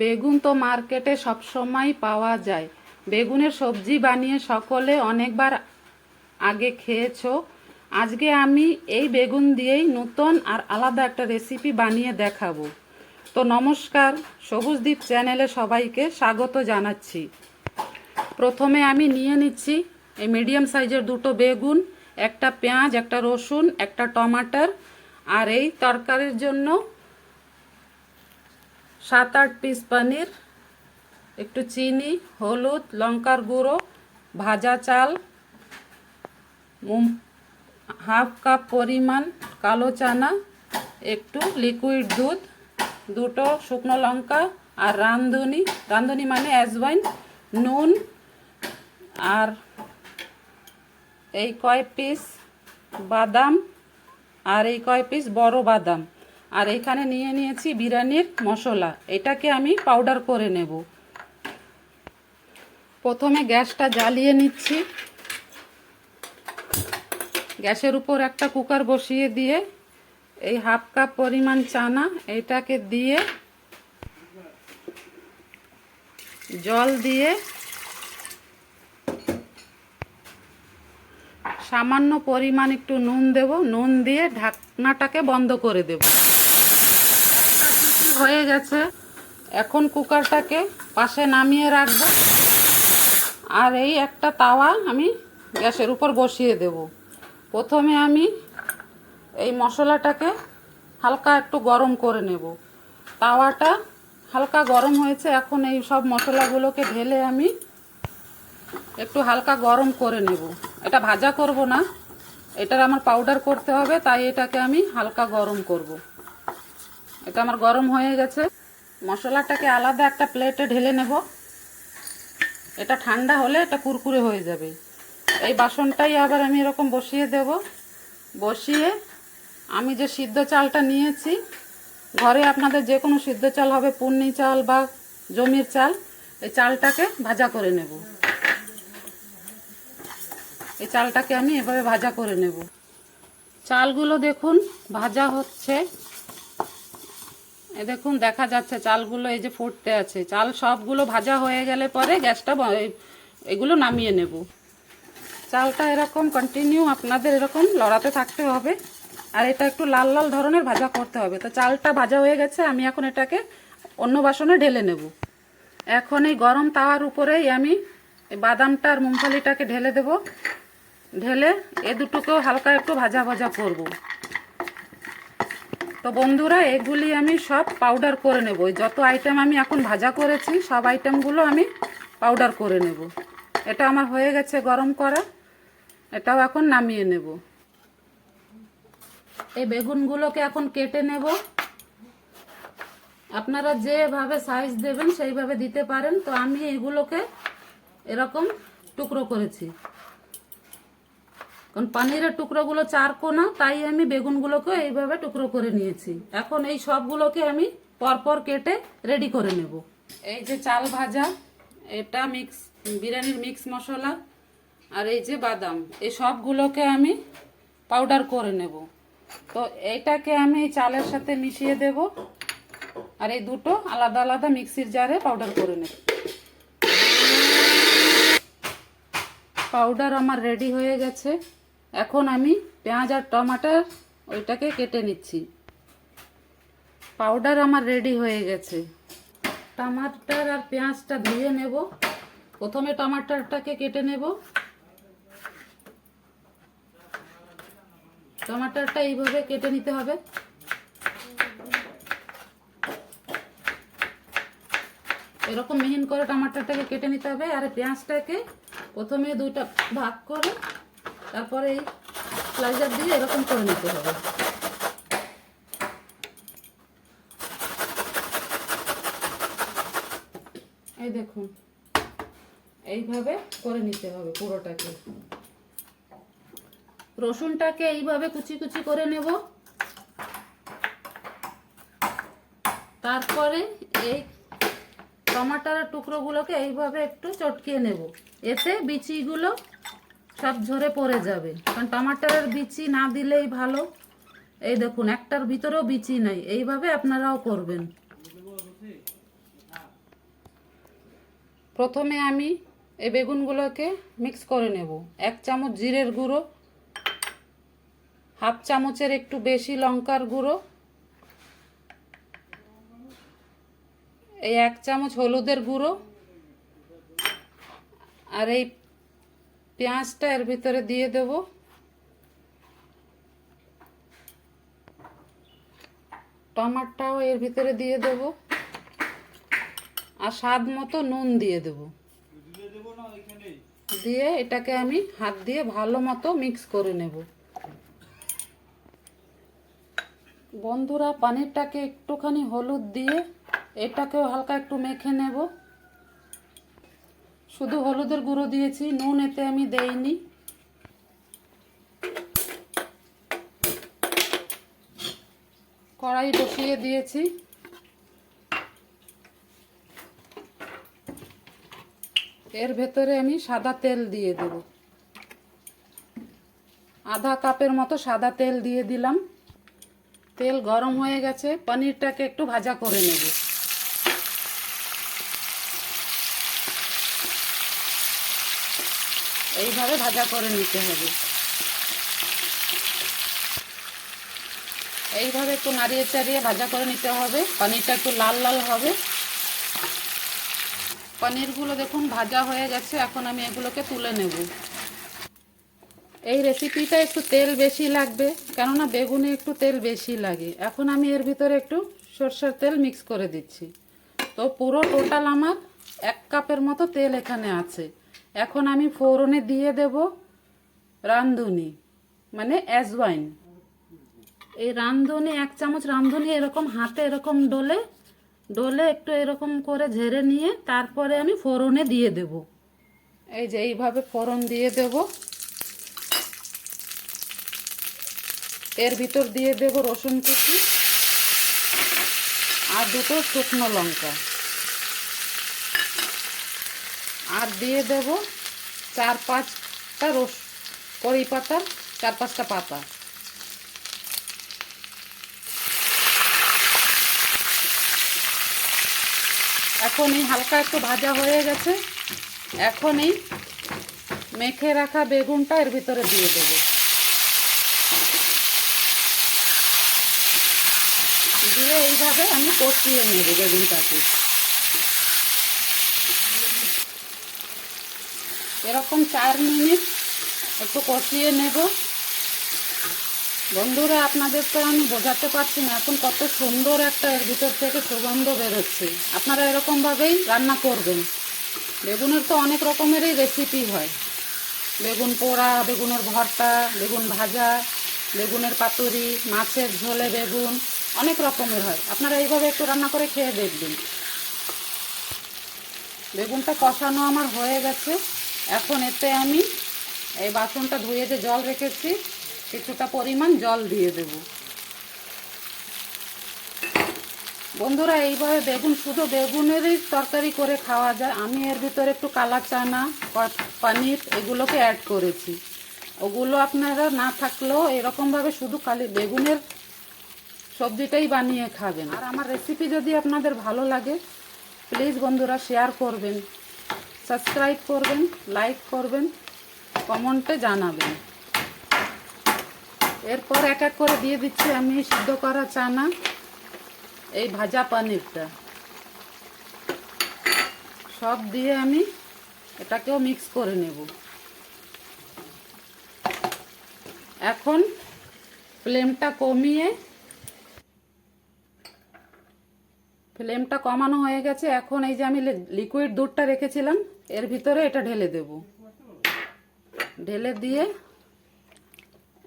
বেগুন তো মার্কেটে সবসময় পাওয়া যায়। বেগুনের সবজি বানিয়ে সকলে অনেকবার আগে খেয়েছো। আজকে আমি এই বেগুন দিয়েই নতুন আর আলাদা একটা রেসিপি বানিয়ে দেখাবো। তো নমস্কার সবুজদ্বীপ চ্যানেলে সবাইকে স্বাগত জানাচ্ছি। প্রথমে আমি নিয়ে নিচ্ছি এই মিডিয়াম সাইজের দুটো বেগুন, একটা পেঁয়াজ, একটা রসুন, একটা টমাটার আর এই তরকারির জন্য সাত আট পিস পনির একটু চিনি, হলুদ, লঙ্কার গুঁড়ো, ভাজা চাল হাফ কাপ পরিমাণ কালো চানা, একটু লিকুইড দুধ, দুটো শুকনো লঙ্কা আর রাঁধুনি। রাঁধুনি মানে অ্যাজওয়াইন নুন আর এই কয় পিস বাদাম আর এই কয় পিস বড় বাদাম। আর এখানে নিয়ে নিয়েছি বিরিয়ানির মশলা। এটাকে আমি পাউডার করে নেব। প্রথমে গ্যাসটা জ্বালিয়ে নিচ্ছি। গ্যাসের উপর একটা কুকার বসিয়ে দিয়ে এই হাফ কাপ পরিমাণ চানা এটাকে দিয়ে জল দিয়ে সামান্য পরিমাণ একটু নুন দেব। নুন দিয়ে ঢাকনাটাকে বন্ধ করে দেব। হয়ে গেছে। এখন কুকারটাকে পাশে নামিয়ে রাখব। আর এই একটা তাওয়া আমি গ্যাসের উপর বসিয়ে দেব। প্রথমে আমি এই মশলাটাকে হালকা একটু গরম করে নেব। তাওয়াটা হালকা গরম হয়েছে। এখন এই সব মশলাগুলোকে ঢেলে আমি একটু হালকা গরম করে নেব। এটা ভাজা করব না। এটার আমার পাউডার করতে হবে, তাই এটাকে আমি হালকা গরম করব। এটা আমার গরম হয়ে গেছে। মশলাটাকে আলাদা একটা প্লেটে ঢেলে নেব। এটা ঠান্ডা হলে এটা কুরকুরে হয়ে যাবে। এই বাসনটাই আবার আমি এরকম বসিয়ে দেব। বসিয়ে আমি যে সিদ্ধ চালটা নিয়েছি, ঘরে আপনাদের যে কোনো সিদ্ধ চাল হবে পুন্নি চাল বা জমির চাল, এই চালটাকে ভাজা করে নেব। এই চালটাকে আমি এভাবে ভাজা করে নেব। চালগুলো দেখুন, ভাজা হচ্ছে। এ দেখুন, দেখা যাচ্ছে চালগুলো এই যে ফুটতে আছে। চাল সবগুলো ভাজা হয়ে গেলে পরে গ্যাসটা এগুলো নামিয়ে নেব। চালটা এরকম কন্টিনিউ আপনাদের এরকম লড়াতে থাকতে হবে। আর এটা একটু লাল লাল ধরনের ভাজা করতে হবে। তো চালটা ভাজা হয়ে গেছে, আমি এখন এটাকে অন্য বাসনে ঢেলে নেব। এখন এই গরম তাওয়ার উপরেই আমি বাদামটা আর মুংফলিটাকে ঢেলে দেব। ঢেলে এ দুটোকেও হালকা একটু ভাজা ভাজা করব। তো বন্ধুরা, এগুলি আমি সব পাউডার করে নেব। যত আইটেম আমি এখন ভাজা করেছি, সব আইটেমগুলো আমি পাউডার করে নেব। এটা আমার হয়ে গেছে গরম করা। এটাও এখন নামিয়ে নেব। এই বেগুনগুলোকে এখন কেটে নেব। আপনারা যেভাবে সাইজ দেবেন, সেইভাবে দিতে পারেন। তো আমি এগুলোকে এরকম টুকরো করেছি। কারণ পানিরের টুকরোগুলো চার কোনা, তাই আমি বেগুনগুলোকে এইভাবে টুকরো করে নিয়েছি। এখন এই সবগুলোকে আমি পরপর কেটে রেডি করে নেব। এই যে চাল ভাজা, এটা মিক্স বিরিয়ানির মিক্স মশলা আর এই যে বাদাম, এই সবগুলোকে আমি পাউডার করে নেব। তো এইটাকে আমি চালের সাথে মিশিয়ে দেব আর এই দুটো আলাদা আলাদা মিক্সির জারে পাউডার করে নেব। পাউডার আমার রেডি হয়ে গেছে। এখন আমি পেঁয়াজ আর টমাটার ওইটাকে কেটে নিচ্ছি। পাউডার আমার রেডি হয়ে গেছে। টমাটার আর পেঁয়াজটা ধুয়ে নেব। প্রথমে টমাটারটাকে কেটে নেব। টমাটারটা এইভাবে কেটে নিতে হবে। এরকম মিহিন করে টমাটারটাকে কেটে নিতে হবে। আর পেঁয়াজটাকে প্রথমে দুইটা ভাগ করে তারপরে এই দিয়ে এরকম করে নিতে হবে। এই দেখুন, এইভাবে করে নিতে হবে পুরোটাকে। রসুনটাকে এইভাবে কুচি কুচি করে নেব। তারপরে এই টমাটার টুকরোগুলোকে এইভাবে একটু চটকিয়ে নেব। এতে বিচিগুলো সব ঝরে পড়ে যাবে। কারণ টমাটারের বিচি না দিলেই ভালো। এই দেখুন, একটার ভিতরেও বিচি নাই। এইভাবে আপনারাও করবেন। প্রথমে আমি এই বেগুনগুলোকে মিক্স করে নেব। এক চামচ জিরের গুঁড়ো, হাফ চামচের একটু বেশি লঙ্কার গুঁড়ো, এই এক চামচ হলুদের গুঁড়ো, আর এই পেঁয়াজটা এর ভিতরে দিয়ে দেব। টমাটোটাও এর ভিতরে দিয়ে দেব। আর স্বাদ মতো নুন দিয়ে দেব। দিয়ে এটাকে আমি হাত দিয়ে ভালো মতো মিক্স করে নেব। বন্ধুরা, পানিরটাকে একটুখানি হলুদ দিয়ে এটাকেও হালকা একটু মেখে নেব। শুধু হলুদের গুঁড়ো দিয়েছি, নুন এতে আমি দেইনি। কড়াই বসিয়ে দিয়েছি। এর ভেতরে আমি সাদা তেল দিয়ে দেব। আধা কাপের মতো সাদা তেল দিয়ে দিলাম। তেল গরম হয়ে গেছে, পনিরটাকে একটু ভাজা করে নেব। এইভাবে ভাজা করে নিতে হবে। এইভাবে একটু নাড়িয়ে চাড়িয়ে ভাজা করে নিতে হবে। পনিরটা একটু লাল লাল হবে। পনিরগুলো দেখুন ভাজা হয়ে গেছে, এখন আমি এগুলোকে তুলে নেব। এই রেসিপিটা একটু তেল বেশি লাগবে, কেননা বেগুনে একটু তেল বেশি লাগে। এখন আমি এর ভিতরে একটু সর্ষের তেল মিক্স করে দিচ্ছি। তো পুরো টোটাল আমার এক কাপের মতো তেল এখানে আছে। এখন আমি ফোড়নে দিয়ে দেব রান্ধুনি মানে অ্যাজওয়াইন এই রান্ধুনি এক চামচ রান্ধুনি এরকম হাতে এরকম ডলে ডলে একটু এরকম করে ঝেড়ে নিয়ে তারপরে আমি ফোড়নে দিয়ে দেব। এই যে এইভাবে ফোড়ন দিয়ে দেব। এর ভিতর দিয়ে দেব রসুন কুচি আর দুটো শুকনো লঙ্কা। আর দিয়ে দেব চার পাঁচটা রস কড়ি পাতার চার পাঁচটা পাতা। এখন এই হালকা একটু ভাজা হয়ে গেছে। এখন এই মেখে রাখা বেগুনটা এর ভিতরে দিয়ে দেব। দিয়ে এইভাবে আমি কষিয়ে নেব বেগুনটাকে। এরকম চার মিনিট একটু কষিয়ে নেব। বন্ধুরা আপনাদের তো আমি বোঝাতে পারছি না এখন কত সুন্দর একটা এর ভিতর থেকে সুগন্ধ বেরোচ্ছে। আপনারা এরকমভাবেই রান্না করবেন। বেগুনের তো অনেক রকমেরই রেসিপি হয়। বেগুন পোড়া, বেগুনের ভর্তা, বেগুন ভাজা, বেগুনের পাতুরি, মাছের ঝোলে বেগুন, অনেক রকমের হয়। আপনারা এইভাবে একটু রান্না করে খেয়ে দেখবেন। বেগুনটা কষানো আমার হয়ে গেছে। এখন এতে আমি এই বাসনটা ধুয়ে যে জল রেখেছি, কিছুটা পরিমাণ জল দিয়ে দেব। বন্ধুরা, এইভাবে বেগুন, শুধু বেগুনেরই তরকারি করে খাওয়া যায়। আমি এর ভিতরে একটু কালা চানা পনির এগুলোকে অ্যাড করেছি। ওগুলো আপনারা না থাকলেও এরকমভাবে শুধু খালি বেগুনের সবজিটাই বানিয়ে খাবেন। আর আমার রেসিপি যদি আপনাদের ভালো লাগে প্লিজ বন্ধুরা শেয়ার করবেন। সাবস্ক্রাইব করবেন, লাইক করবেন, কমেন্টে জানাবেন। এরপর এক এক করে দিয়ে দিচ্ছি আমি সিদ্ধ করা চানা, এই ভাজা পানিরটা। সব দিয়ে আমি এটাকেও মিক্স করে নেব। এখন ফ্লেমটা কমিয়ে ফ্লেমটা কমানো হয়ে গেছে। এখন এই যে আমি লিকুইড দুধটা রেখেছিলাম, এর ভিতরে এটা ঢেলে দেব। ঢেলে দিয়ে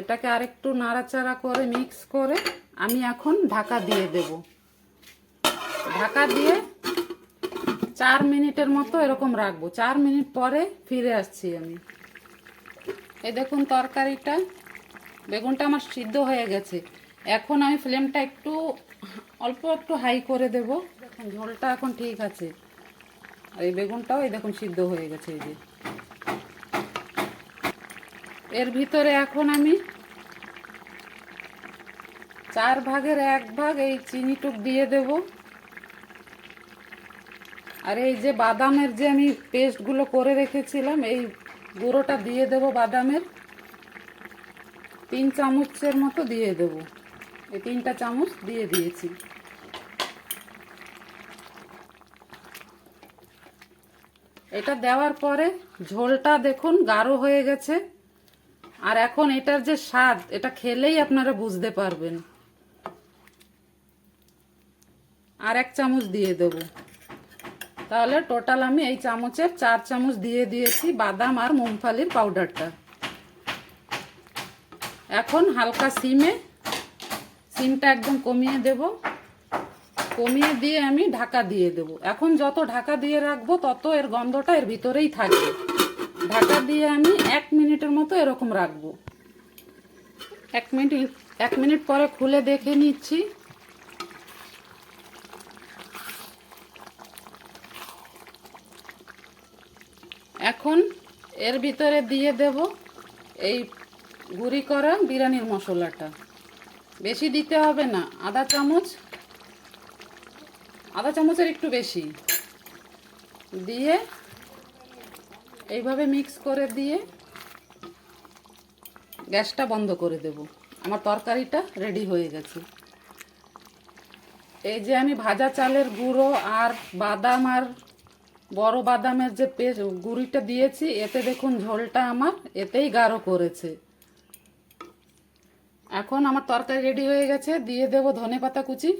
এটাকে আরেকটু নাড়াচাড়া করে মিক্স করে আমি এখন ঢাকা দিয়ে দেব। ঢাকা দিয়ে চার মিনিটের মতো এরকম রাখব। চার মিনিট পরে ফিরে আসছি আমি। এই দেখুন তরকারিটা, বেগুনটা আমার সিদ্ধ হয়ে গেছে। এখন আমি ফ্লেমটা একটু অল্প একটু হাই করে দেব। দেখুন, ঝোলটা এখন ঠিক আছে। আর এই বেগুনটাও এই দেখুন সিদ্ধ হয়ে গেছে এই যে। এর ভিতরে এখন আমি চার ভাগের এক ভাগ এই চিনিটুক দিয়ে দেব। আর এই যে বাদামের যে আমি পেস্টগুলো করে রেখেছিলাম, এই গুঁড়োটা দিয়ে দেব বাদামের। তিন চামচের মতো দিয়ে দেব। এই তিনটা চামচ দিয়ে দিয়েছি। এটা দেওয়ার পরে ঝোলটা দেখুন গাঢ় হয়ে গেছে। আর এখন এটার যে স্বাদ, এটা খেলেই আপনারা বুঝতে পারবেন। আর এক চামচ দিয়ে দেব। তাহলে টোটাল আমি এই চামচের চার চামচ দিয়ে দিয়েছি বাদাম আর মুংফালির পাউডারটা। এখন হালকা সিমে সিমটা একদম কমিয়ে দেব। কমিয়ে দিয়ে আমি ঢাকা দিয়ে দেব। এখন যত ঢাকা দিয়ে রাখব, তত এর গন্ধটা এর ভিতরেই থাকবে। ঢাকা দিয়ে আমি এক মিনিটের মতো এরকম রাখব। এক মিনিট এক মিনিট পরে খুলে দেখে নিচ্ছি। এখন এর ভিতরে দিয়ে দেব এই গুঁড়ি করা বিরিয়ানির মশলাটা। বেশি দিতে হবে না। আধা চামচ। আধা চামচের একটু বেশি। দিয়ে এইভাবে মিক্স করে দিয়ে গ্যাসটা বন্ধ করে দেব। আমার তরকারিটা রেডি হয়ে গেছে। এই যে আমি ভাজা চালের গুঁড়ো আর বাদাম আর বড় বাদামের যে পেস্ট, গুঁড়িটা দিয়েছি, এতে দেখুন ঝোলটা আমার এতেই গাঢ় করেছে। এখন আমার তরকারি রেডি হয়ে গেছে, দিয়ে দেব ধনে পাতা কুচি।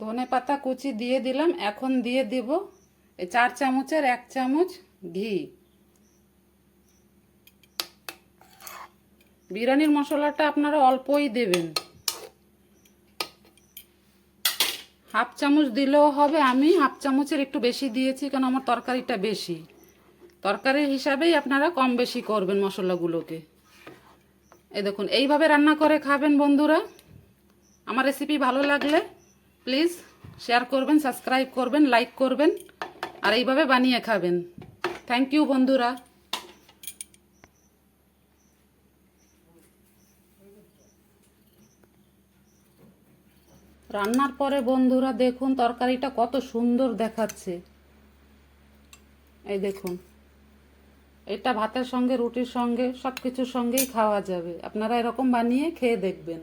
ধনে পাতা কুচি দিয়ে দিলাম, এখন দিয়ে দেব এই চার চামচের এক চামচ ঘি। বিরিয়ানির মশলাটা আপনারা অল্পই দেবেন। হাফ চামচ দিলেও হবে, আমি হাফ চামচের একটু বেশি দিয়েছি কারণ আমার তরকারিটা বেশি। তরকারির হিসাবেই আপনারা কম বেশি করবেন মশলাগুলোকে। এই দেখুন, এইভাবে রান্না করে খাবেন বন্ধুরা। আমার রেসিপি ভালো লাগলে প্লিজ শেয়ার করবেন সাবস্ক্রাইব করবেন লাইক করবেন, আর এইভাবে বানিয়ে খাবেন। থ্যাংক ইউ বন্ধুরা। রান্নার পরে বন্ধুরা দেখুন, তরকারিটা কত সুন্দর দেখাচ্ছে। এই দেখুন। এটা ভাতের সঙ্গে, রুটির সঙ্গে সব কিছুর সঙ্গেই খাওয়া যাবে। আপনারা এরকম বানিয়ে খেয়ে দেখবেন।